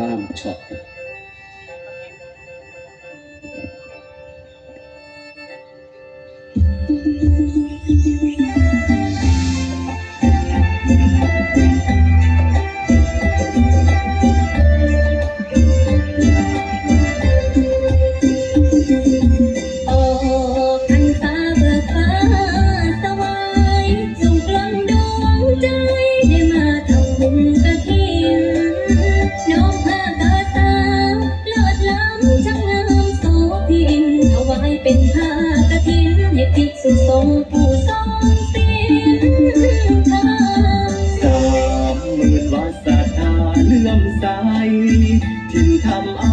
ข้ามช็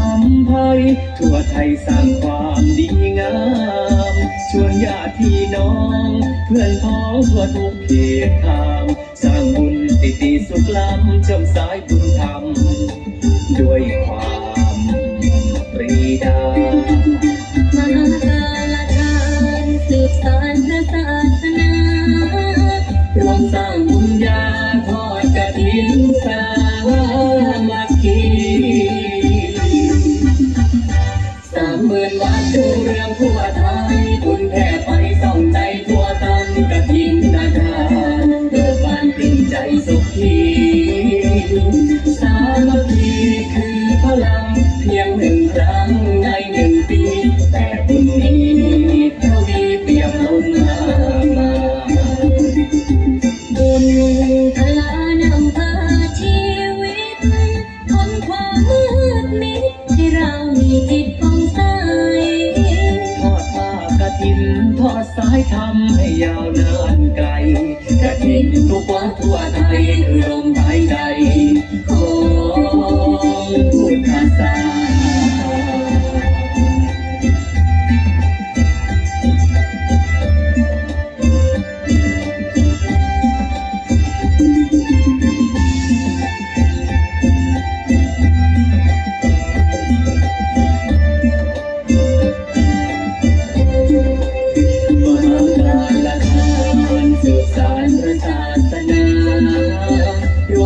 ามภัยทั่วไทยสร้างความดีงาม ชวนญาติพี่น้อง เพื่อนพ้องทั่วทุกเขตทาง สร้างบุญติติสุขล้ำเชื่อมสายบุญธรรมด้วยความางทั่วไทยบุญแผ่ไปส่องใจทั่วตันกฐินนาดานเกิดบานปริ้งใจสุขีสามัคคีคือพลังเพียงหนึ่ง ถินทอดสายทำให้ยาวนานไกลกฐินทุกวัดทั่วไทยคือลมหายใจ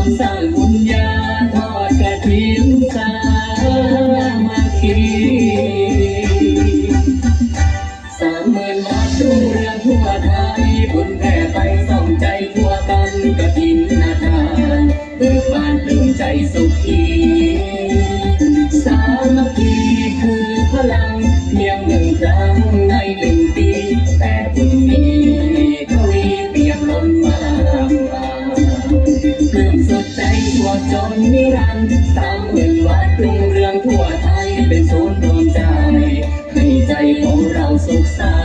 มสร้างบุญญาทอดกฐินสามัคคีสามหมื่นวัดรุ่งเรืองทั่วไทยบุญแผ่ไปส่องใจทั่วกันกฐินนาทานเบิกบานปลื้มใจสุขีสามัคคีคือพลังเพียงห ทั่วจนนิรันดร์สามหมื่นวัดรุ่งเรืองทั่วไทยเป็นศูนย์รวมใจ ให้ใจของเราสุขสั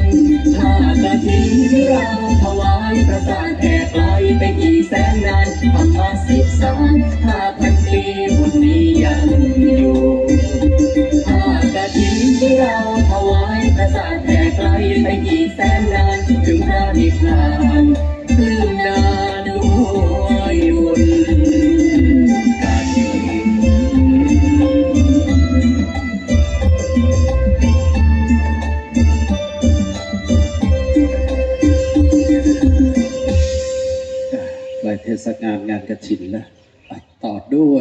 นต์ถ้ากระถิ่นที่เราถวายประสาทแผ่ไกลไปกี่แสนนานทำมาสิบสานห้าพันปีบุญนี้ยังอยู่ถ้ากระถิ่นที่เราถวายประสาทแผ่ไกลไปกี่แสนนานถึงพระนิพพานลืมนาด้ เทศกาลงานกระถินนะ ไปต่อด้วย